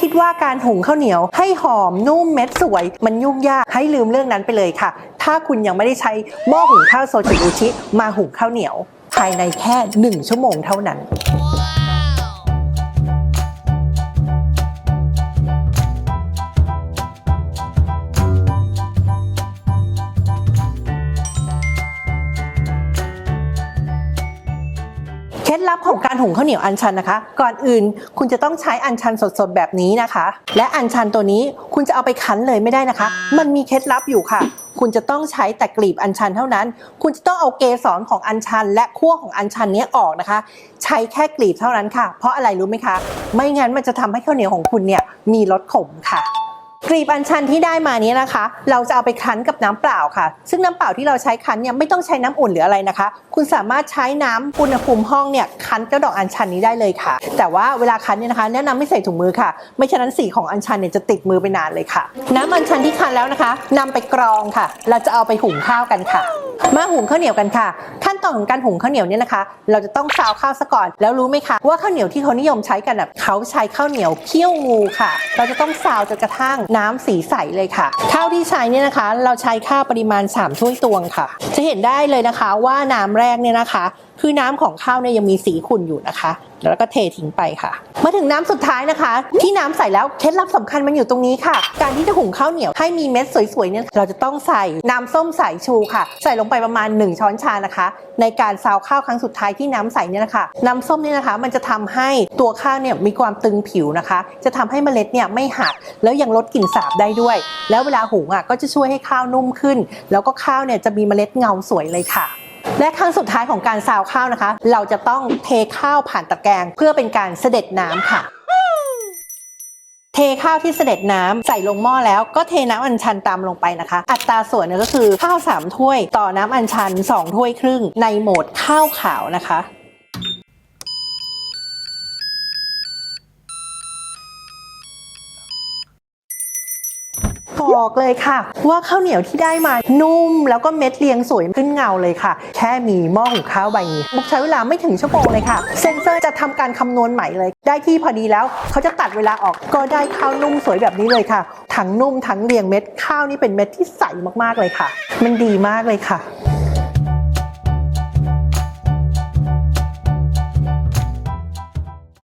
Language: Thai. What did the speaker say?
คิดว่าการหุงข้าวเหนียวให้หอมนุ่มเม็ดสวย มันยุ่งยากให้ลืมเรื่องนั้นไปเลยค่ะ ถ้าคุณยังไม่ได้ใช้หม้อหุงข้าวโซจิอุชิมาหุงข้าวเหนียว ภายในแค่ 1 ชั่วโมงเท่านั้น ล็ดลับของการหุงข้าวเหนียวอันชันนะคะ ก่อนอื่นคุณจะต้องใช้อันชันสดๆแบบนี้นะคะ และอันชันตัวนี้คุณจะเอาไปคั้นเลยไม่ได้นะคะ มันมีเคล็ดลับอยู่ค่ะ คุณจะต้องใช้แต่กลีบอันชันเท่านั้น คุณจะต้องเอาเกสรของอันชัน และขั้วของอันชันเนี้ยออกนะคะ ใช้แค่กลีบเท่านั้นค่ะ เพราะอะไรรู้ไหมคะ ไม่งั้นมันจะทำให้ข้าวเหนียวของคุณเนี่ยมีรสขมค่ะ กรีบอัญชันที่ได้มานี้นะคะ เราจะเอาไปคั้นกับน้ำเปล่าค่ะ ซึ่งน้ำเปล่าที่เราใช้คั้นเนี่ยไม่ต้องใช้น้ำอุ่นหรืออะไรนะคะ คุณสามารถใช้น้ำอุณหภูมิห้องเนี่ยคั้นเจ้าดอกอัญชันนี้ได้เลยค่ะ แต่ว่าเวลาคั้นเนี่ยนะคะ แนะนำไม่ใส่ถุงมือค่ะ ไม่ฉะนั้นสีของอัญชันเนี่ยจะติดมือไปนานเลยค่ะ น้ำอัญชันที่คั้นแล้วนะคะนำไปกรองค่ะ เราจะเอาไปหุงข้าวกันค่ะ มาหุงข้าวเหนียวกันค่ะ ขั้นตอนของการหุงข้าวเหนียวเนี่ยนะคะ เราจะต้องซาวข้าวซะก่อน แล้วรู้ไหมคะว่าข้าวเหนียวที่เขานิยมใช้กันอะเขาใช้ข้าวเหนียวเคี่ยวงูค่ะ เราจะต้องซาวจนกระทั่งน้ำสีใสเลยค่ะ ข้าวที่ใช้เนี่ยนะคะ เราใช้ข้าวปริมาณ 3 ถ้วยตวงค่ะ จะเห็นได้เลยนะคะว่าน้ำแรกเนี่ยนะคะ คือน้ำของข้าวเนี่ยยังมีสีขุ่นอยู่นะคะ แล้วก็เททิ้งไปค่ะ มาถึงน้ำสุดท้ายนะคะ ที่น้ำใส่แล้วเคล็ดลับสำคัญมันอยู่ตรงนี้ค่ะ การที่จะหุงข้าวเหนียวให้มีเม็ดสวยๆเนี่ยเราจะต้องใส่น้ำส้มสายชูค่ะ ใส่ลงไปประมาณ 1 ช้อนชานะคะ ในการซาวข้าวครั้งสุดท้ายที่น้ำใส่เนี่ยนะคะน้ำส้มเนี่ยนะคะ มันจะทำให้ตัวข้าวเนี่ยมีความตึงผิวนะคะ จะทำให้เมล็ดเนี่ยไม่หักแล้วยังลดกลิ่นสาบได้ด้วย แล้วเวลาหุงอะก็จะช่วยให้ข้าวนุ่มขึ้น แล้วก็ข้าวเนี่ยจะมีเมล็ดเงาสวยเลยค่ะ และครั้งสุดท้ายของการซาวข้าวนะคะ เราจะต้องเทข้าวผ่านตะแกรงเพื่อเป็นการเสด็จน้ำค่ะเทข้าวที่เสด็จน้ำใส่ลงหม้อแล้วก็เทน้ำอัญชันตามลงไปนะคะ อัตราส่วนก็คือข้าว 3 ถ้วย ต่อน้ำอัญชัน 2 ถ้วยครึ่งในโหมดข้าวขาวนะคะ บอกเลยค่ะ ว่าข้าวเหนียวที่ได้มานุ่มแล้วก็เม็ดเรียงสวยขึ้นเงาเลยค่ะ แค่มีหม้อหุงข้าวใบนี้บุกใช้เวลาไม่ถึงชั่วโมงเลยค่ะ เซนเซอร์จะทำการคำนวณใหม่เลย ได้ที่พอดีแล้วเขาจะตัดเวลาออกก็ได้ข้าวนุ่มสวยแบบนี้เลยค่ะ ทั้งนุ่มทั้งเรียงเม็ดข้าวนี่เป็นเม็ดที่ใสมากๆเลยค่ะ มันดีมากเลยค่ะ